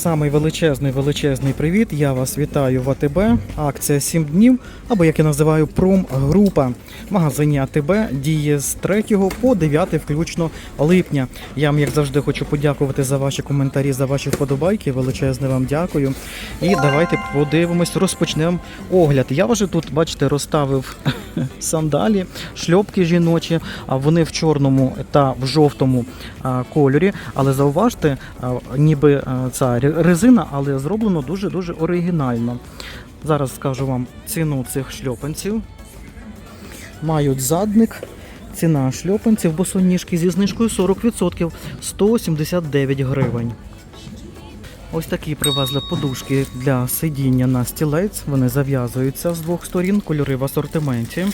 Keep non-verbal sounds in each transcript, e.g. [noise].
Самий величезний величезний привіт. Я вас вітаю в АТБ. Акція 7 днів, або як я називаю промгрупа. В магазині АТБ діє з 3 по 9 включно липня. Я вам, як завжди, хочу подякувати за ваші коментарі, за ваші вподобайки. Величезне вам дякую. І давайте подивимось, розпочнемо огляд. Я вже тут, бачите, розставив [laughs] сандалі, шльопки жіночі. А вони в чорному та в жовтому кольорі. Але зауважте, ніби ця резина, але зроблено дуже-дуже оригінально. Зараз скажу вам ціну цих шльопанців. Мають задник. Ціна шльопанців босоніжки зі знижкою 40% 179 гривень. Ось такі привезли подушки для сидіння на стілець. Вони зав'язуються з двох сторін, кольори в асортименті.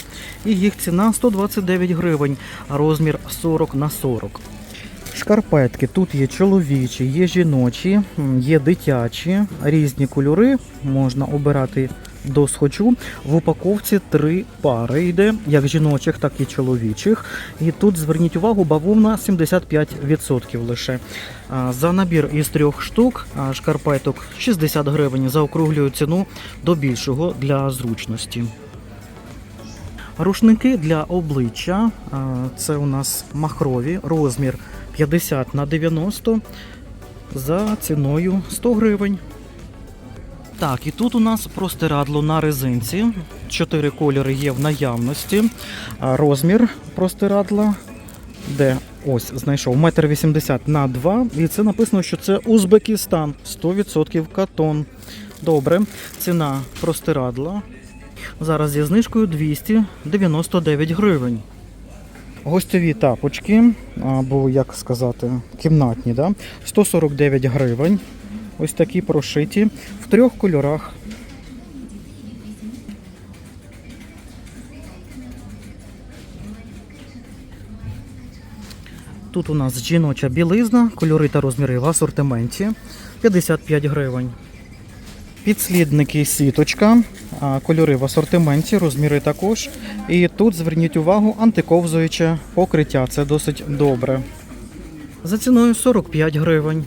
І їх ціна 129 гривень, а розмір 40 на 40. Шкарпетки тут є чоловічі, є жіночі, є дитячі, різні кольори. Можна обирати до схочу. В упаковці три пари йде, як жіночих, так і чоловічих. І тут зверніть увагу, бавовна 75% лише. За набір із трьох штук шкарпеток 60 гривень. Заокруглюю ціну до більшого для зручності. Рушники для обличчя. Це у нас махрові, розмір 50 на 90 за ціною 100 гривень. Так, і тут у нас простирадло на резинці. Чотири кольори є в наявності. Розмір простирадла, де ось знайшов 1,80 м на 2 І це написано, що це Узбекистан, 100% катон. Добре, ціна простирадла. Зараз зі знижкою 299 гривень. Гостьові тапочки, або як сказати, кімнатні, да? 149 гривень. Ось такі прошиті в трьох кольорах. Тут у нас жіноча білизна, кольори та розміри в асортименті 55 гривень. Підслідники сіточка, кольори в асортименті, розміри також. І тут зверніть увагу антиковзуюче покриття. Це досить добре. За ціною 45 гривень.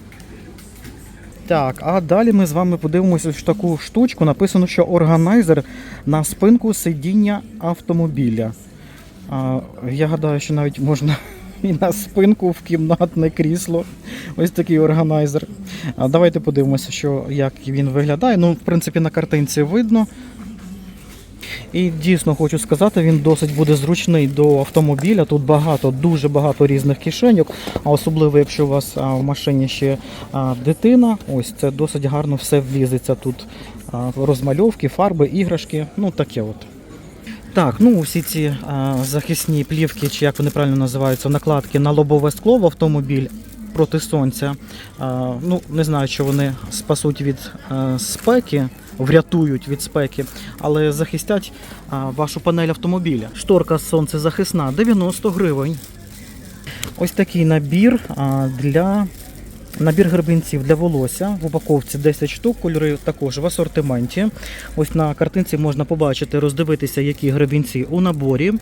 Так, а далі ми з вами подивимося ось таку штучку. Написано, що органайзер на спинку сидіння автомобіля. Я гадаю, що навіть можна [laughs] і на спинку в кімнатне крісло. Ось такий органайзер. Давайте подивимося, що, як він виглядає. Ну, в принципі, на картинці видно. І дійсно хочу сказати, він досить буде зручний до автомобіля. Тут багато, дуже багато різних кишеньок. А особливо, якщо у вас в машині ще дитина, ось це досить гарно все влізеться тут. Розмальовки, фарби, іграшки, ну таке от. Так, ну всі ці а, захисні плівки, чи як вони правильно називаються, накладки на лобове скло в автомобіль проти сонця. Ну, не знаю, чи вони спасуть від спеки, врятують від спеки, але захистять вашу панель автомобіля. Шторка сонцезахисна 90 гривень. Ось такий набір для Набір гребінців для волосся в упаковці 10 штук, кольори також в асортименті. Ось на картинці можна побачити, роздивитися, які гребінці у наборі.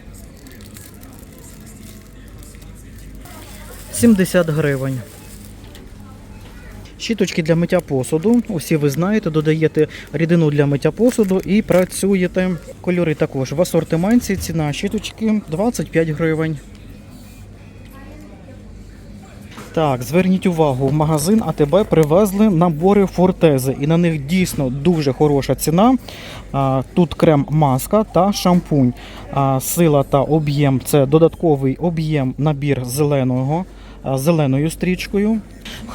70 гривень. Щіточки для миття посуду. Усі ви знаєте, додаєте рідину для миття посуду і працюєте. Кольори також в асортименті. Ціна щіточки 25 гривень. Так, зверніть увагу, в магазин АТБ привезли набори фортези, і на них дійсно дуже хороша ціна. Тут крем маска та шампунь. Сила та об'єм це додатковий об'єм набір зеленого, зеленою стрічкою.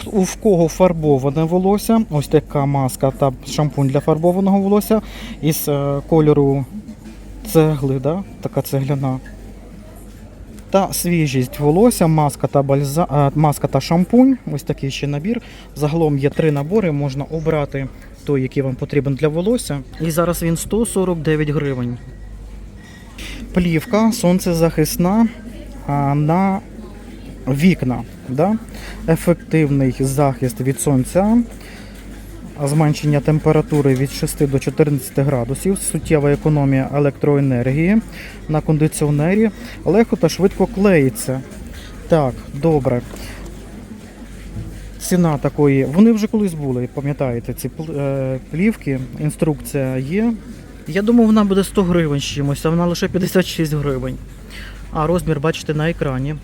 У кого фарбоване волосся, ось така маска та шампунь для фарбованого волосся із е, кольору цегли, да? така цегляна та свіжість волосся, маска та бальза... маска та шампунь. Ось такий ще набір. Загалом є три набори, можна обрати той, який вам потрібен для волосся. І зараз він 149 гривень. Плівка сонцезахисна на вікна. Да? Ефективний захист від сонця. Зменшення температури від 6 до 14 градусів, суттєва економія електроенергії на кондиціонері, легко та швидко клеїться. Так, добре. Ціна такої, вони вже колись були, пам'ятаєте, ці е, плівки, інструкція є. Я думав, вона буде 100 гривень з чимось, а вона лише 56 гривень. А розмір бачите на екрані.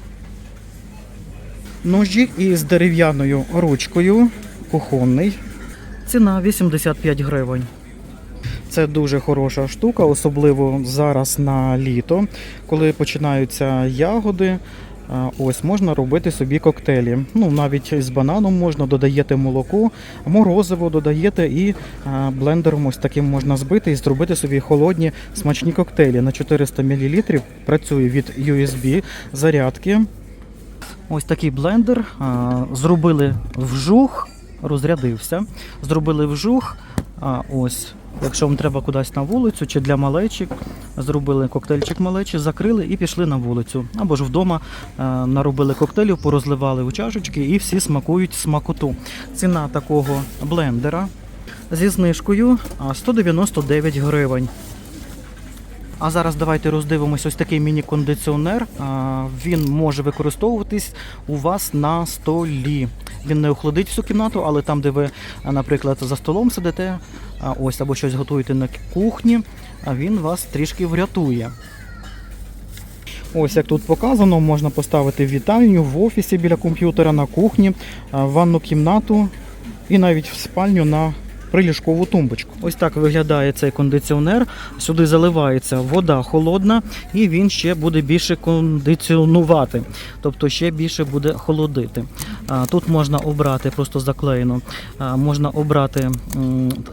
Ножі із дерев'яною ручкою, кухонний. Ціна 85 гривень. Це дуже хороша штука, особливо зараз на літо, коли починаються ягоди. Ось можна робити собі коктейлі. Ну навіть з бананом можна додаєте молоко, морозиво додаєте і блендером ось таким можна збити і зробити собі холодні смачні коктейлі. На 400 мл працює від USB зарядки. Ось такий блендер. Зробили вжух, розрядився. Зробили вжух. А, ось, якщо вам треба кудись на вулицю чи для малечі, зробили коктейльчик малечі, закрили і пішли на вулицю. Або ж вдома наробили коктейлів, порозливали у чашечки і всі смакують смакоту. Ціна такого блендера зі знижкою 199 гривень. А зараз давайте роздивимось ось такий міні-кондиціонер. Він може використовуватись у вас на столі. Він не охладить всю кімнату, але там, де ви, наприклад, за столом сидите, ось або щось готуєте на кухні, він вас трішки врятує. Ось як тут показано, можна поставити в вітальню, в офісі біля комп'ютера, на кухні, в ванну кімнату і навіть в спальню на приліжкову тумбочку. Ось так виглядає цей кондиціонер. Сюди заливається вода холодна, і він ще буде більше кондиціонувати, тобто ще більше буде холодити. Тут можна обрати просто заклеєно, можна обрати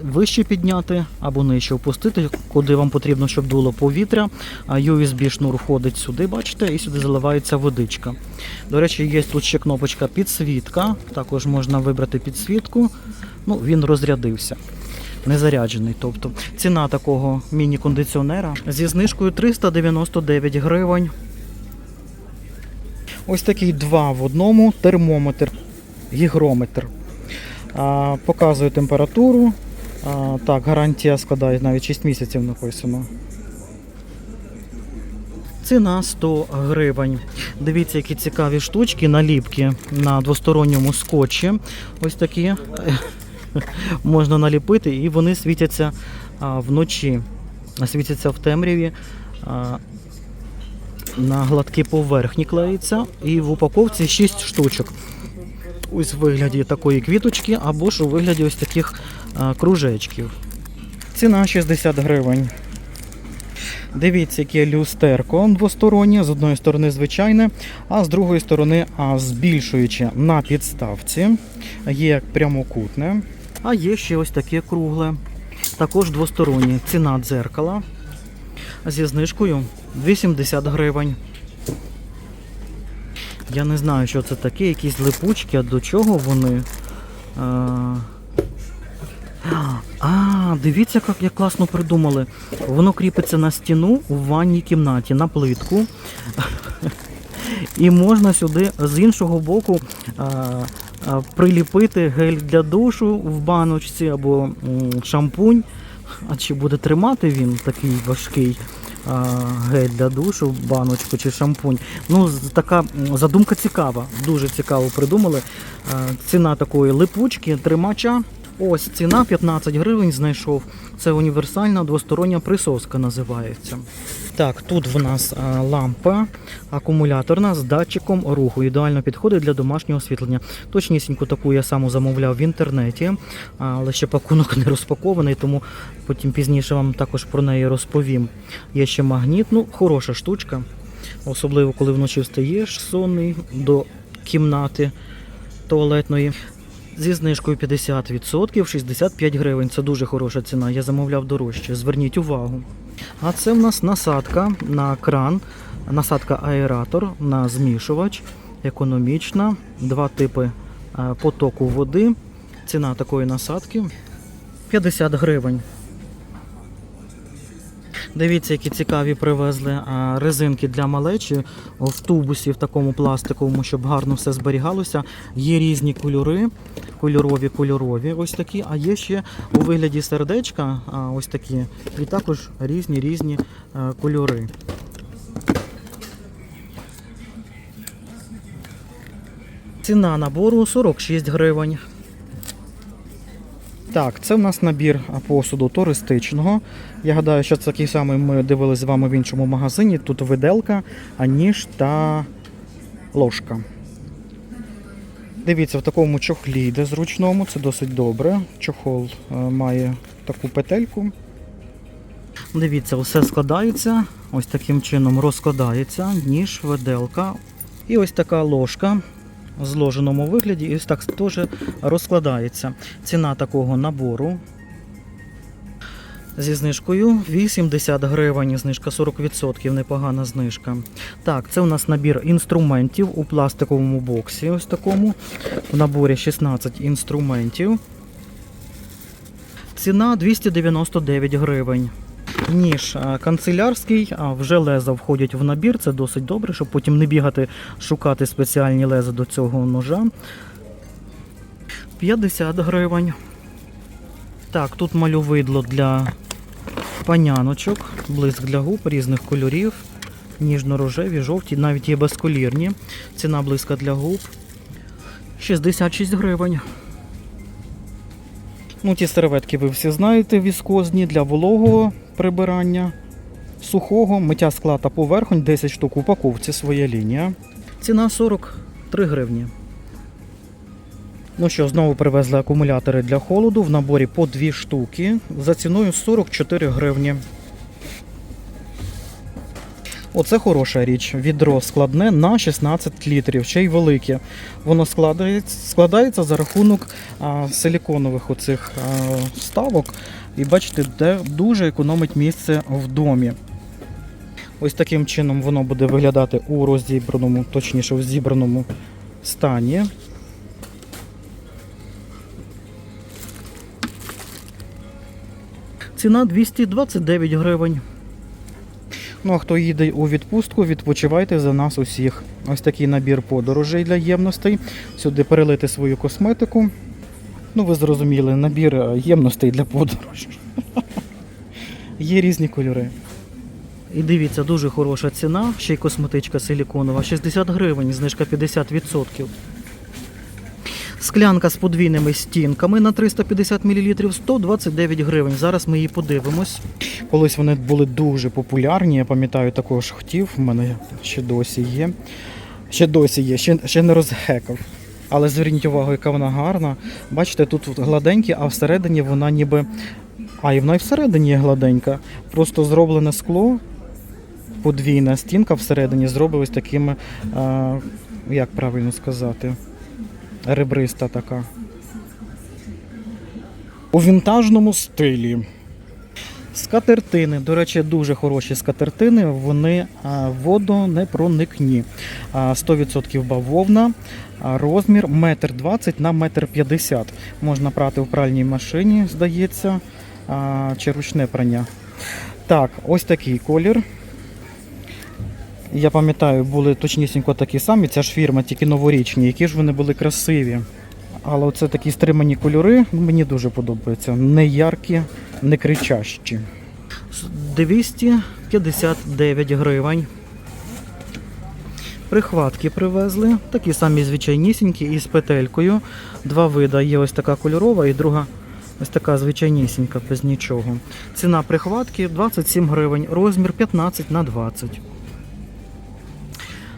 вище підняти або нижче опустити, куди вам потрібно, щоб дуло повітря. USB шнур входить сюди, бачите, і сюди заливається водичка. До речі, є тут ще кнопочка підсвітка. Також можна вибрати підсвітку. Ну, він розрядився. Не заряджений. Тобто ціна такого міні-кондиціонера зі знижкою 399 гривень. Ось такий два в одному термометр, гігрометр. А, показує температуру. А, так, гарантія складає навіть 6 місяців написано. Ціна 100 гривень. Дивіться, які цікаві штучки, наліпки на двосторонньому скотчі. Ось такі [laughs] можна наліпити, і вони світяться вночі. Світяться в темряві. На гладкій поверхні клеїться. І в упаковці 6 штучок. Ось в вигляді такої квіточки, або ж у вигляді ось таких а, кружечків. Ціна 60 гривень. Дивіться, яке люстерко двостороннє, з одної сторони звичайне, а з другої сторони а, збільшуюче на підставці. Є прямокутне, а є ще ось таке кругле. Також двостороннє. Ціна дзеркала зі знижкою 80 гривень. Я не знаю, що це таке, якісь липучки, а до чого вони. А, дивіться, як, як класно придумали. Воно кріпиться на стіну у ванній кімнаті, на плитку. [laughs] І можна сюди з іншого боку приліпити гель для душу в баночці або шампунь. А чи буде тримати він такий важкий гель для душу, баночку чи шампунь? Ну, така задумка цікава, дуже цікаво придумали. Ціна такої липучки, тримача. Ось ціна 15 гривень знайшов. Це універсальна двостороння присоска називається. Так, тут в нас лампа акумуляторна з датчиком руху. Ідеально підходить для домашнього освітлення. Точнісіньку таку я сам замовляв в інтернеті, але ще пакунок не розпакований, тому потім пізніше вам також про неї розповім. Є ще магніт, ну хороша штучка. Особливо коли вночі встаєш сонний до кімнати туалетної. Зі знижкою 50% 65 гривень. Це дуже хороша ціна. Я замовляв дорожче. Зверніть увагу. А це в нас насадка на кран, насадка аератор на змішувач, економічна, два типи е, потоку води. Ціна такої насадки 50 гривень. Дивіться, які цікаві привезли резинки для малечі в тубусі в такому пластиковому, щоб гарно все зберігалося. Є різні кольори, кольорові, кольорові, ось такі, а є ще у вигляді сердечка, ось такі, і також різні різні кольори. Ціна набору 46 гривень. Так, це в нас набір посуду туристичного. Я гадаю, що це такий самий ми дивилися з вами в іншому магазині. Тут виделка, а ніж та ложка. Дивіться, в такому чохлі йде зручному, це досить добре. Чохол е, має таку петельку. Дивіться, все складається. Ось таким чином розкладається ніж, виделка. І ось така ложка зложеному вигляді, і ось так теж розкладається. Ціна такого набору зі знижкою 80 гривень, знижка 40%, непогана знижка. Так, це у нас набір інструментів у пластиковому боксі. Ось такому. В наборі 16 інструментів. Ціна 299 гривень. Ніж канцелярський, а вже леза входять в набір. Це досить добре, щоб потім не бігати шукати спеціальні леза до цього ножа. 50 гривень. Так, тут мальовидло для паняночок, блиск для губ різних кольорів. Ніжно-рожеві, жовті, навіть є безколірні. Ціна близька для губ 66 гривень. Ну, ті серветки ви всі знаєте, віскозні для вологого прибирання, сухого, миття скла та поверхонь, 10 штук упаковці своя лінія. Ціна 43 гривні. Ну що, знову привезли акумулятори для холоду в наборі по 2 штуки за ціною 44 гривні. Оце хороша річ. Відро складне на 16 літрів, ще й велике. Воно складається, складається за рахунок а, силіконових оцих а, вставок. І бачите, де дуже економить місце в домі. Ось таким чином воно буде виглядати у розібраному, точніше, у зібраному стані. Ціна 229 гривень. Ну а хто їде у відпустку, відпочивайте за нас усіх. Ось такий набір подорожей для ємностей. Сюди перелити свою косметику. Ну, ви зрозуміли, набір е, ємностей для подорожей. [laughs] Є різні кольори. І дивіться, дуже хороша ціна, ще й косметичка силіконова, 60 гривень, знижка 50%. Склянка з подвійними стінками на 350 мл 129 гривень. Зараз ми її подивимось. Колись вони були дуже популярні. Я пам'ятаю, також хотів. У мене ще досі є. Ще досі є, ще, ще не розгекав. Але зверніть увагу, яка вона гарна. Бачите, тут гладенькі, а всередині вона ніби. А і вона і всередині є гладенька. Просто зроблене скло, подвійна стінка всередині зробилась такими, а, як правильно сказати, ребриста така. У вінтажному стилі. Скатертини, до речі, дуже хороші скатертини, вони водонепроникні. А, 100% бавовна, розмір 1,20 на 1,50 м. Можна прати в пральній машині, здається, чи ручне прання. Так, ось такий колір. Я пам'ятаю, були точнісінько такі самі, ця ж фірма, тільки новорічні, які ж вони були красиві. Але оце такі стримані кольори мені дуже подобаються. Не яркі, не кричащі. 259 гривень. Прихватки привезли, такі самі звичайнісінькі із петелькою. Два вида. Є ось така кольорова і друга ось така звичайнісінька, без нічого. Ціна прихватки 27 гривень, розмір 15 на 20.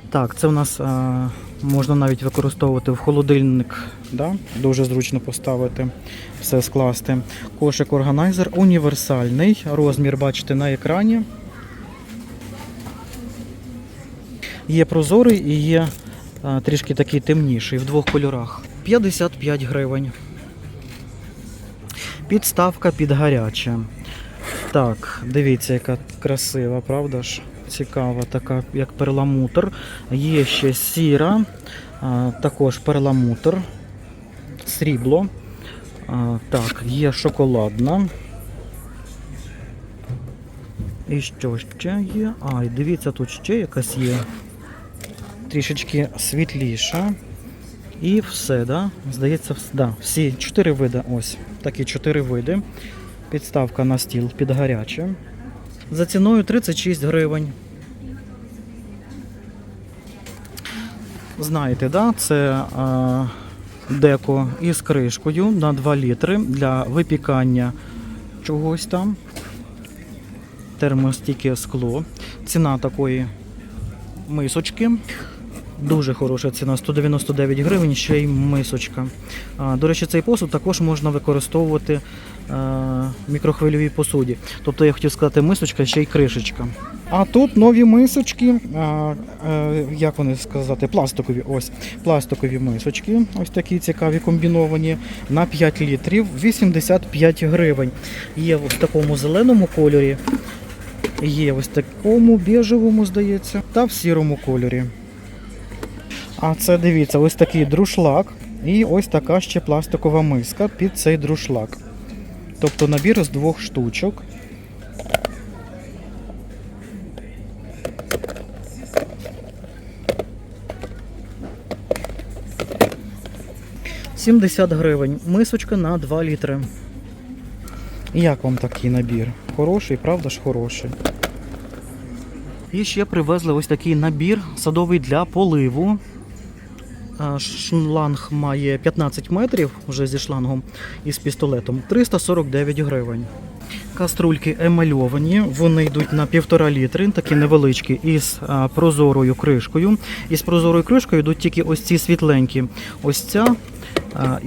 Так, це у нас а, можна навіть використовувати в холодильник. Да? Дуже зручно поставити, все скласти. Кошик органайзер універсальний. Розмір бачите на екрані. Є прозорий і є а, трішки такий темніший в двох кольорах. 55 гривень. Підставка під гаряче. Так, дивіться, яка красива, правда ж? Цікава, така, як перламутр. Є ще сіра, також перламутр, срібло. Так, є шоколадна. І що ще є? А, і дивіться, тут ще якась є. Трішечки світліша. І все, да? Здається, да, всі чотири види. Ось такі чотири види. Підставка на стіл під гаряче. За ціною 36 гривень. Знаєте, да? це а, деко із кришкою на 2 літри для випікання чогось там. Термостійке скло. Ціна такої мисочки. Дуже хороша ціна 199 гривень, ще й мисочка. А, До речі, цей посуд також можна використовувати е, мікрохвильовій посуді. Тобто я хотів сказати мисочка, ще й кришечка. А тут нові мисочки, а, е, як вони сказати, пластикові. Ось пластикові мисочки, ось такі цікаві комбіновані на 5 літрів, 85 гривень. Є в такому зеленому кольорі, є ось такому біжевому, здається, та в сірому кольорі. А це дивіться, ось такий друшлак і ось така ще пластикова миска під цей друшлак. Тобто набір з двох штучок. «70 гривень. Мисочка на 2 літри. Як вам такий набір? Хороший, правда ж хороший? І ще привезли ось такий набір садовий для поливу. Шланг має 15 метрів вже зі шлангом і з пістолетом 349 гривень. Каструльки емальовані, вони йдуть на півтора літри, такі невеличкі, із прозорою кришкою. Із прозорою кришкою йдуть тільки ось ці світленькі. Ось ця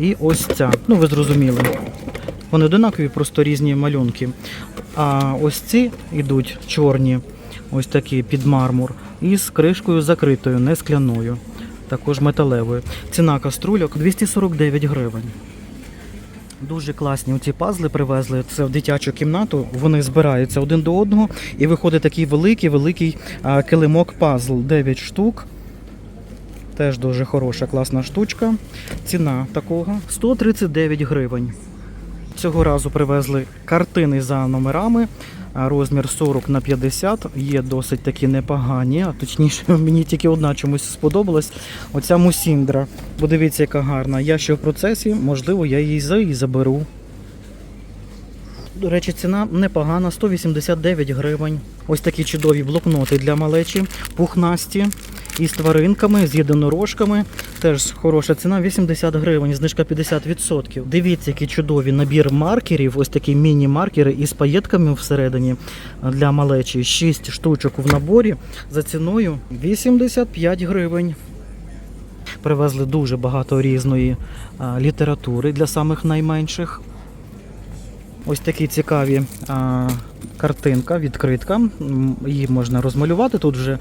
і ось ця. Ну, ви зрозуміли. Вони одинакові, просто різні малюнки. А ось ці йдуть чорні, ось такі під мармур, із кришкою закритою, не скляною, також металевою. Ціна каструльок 249 гривень. Дуже класні ці пазли привезли. Це в дитячу кімнату. Вони збираються один до одного і виходить такий великий великий а, килимок пазл. 9 штук. Теж дуже хороша, класна штучка. Ціна такого 139 гривень. Цього разу привезли картини за номерами. Розмір 40 на 50 є досить такі непогані, а точніше, [laughs] мені тільки одна чомусь сподобалась. Оця мусіндра. Подивіться, яка гарна. Я ще в процесі, можливо, я її заберу. До речі, ціна непогана, 189 гривень. Ось такі чудові блокноти для малечі, пухнасті, із тваринками, з єдинорожками. Теж хороша ціна, 80 гривень, знижка 50%. Дивіться, який чудові набір маркерів, ось такі міні-маркери із паєтками всередині для малечі. 6 штучок в наборі за ціною 85 гривень. Привезли дуже багато різної літератури для самих найменших. Ось такі цікаві а, картинка, відкритка. Її можна розмалювати. Тут вже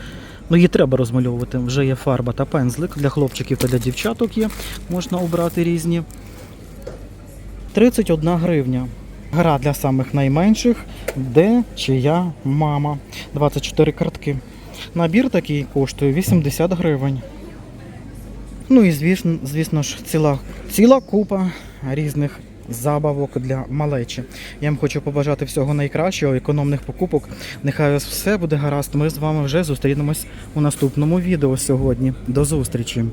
ну, її треба розмальовувати. Вже є фарба та пензлик для хлопчиків та для дівчаток є. Можна обрати різні. 31 гривня. Гра для самих найменших. Де чия мама. 24 картки. Набір такий коштує 80 гривень. Ну і звісно, звісно ж, ціла, ціла купа різних забавок для малечі. Я вам хочу побажати всього найкращого, економних покупок. Нехай вас все буде гаразд. Ми з вами вже зустрінемось у наступному відео сьогодні. До зустрічі!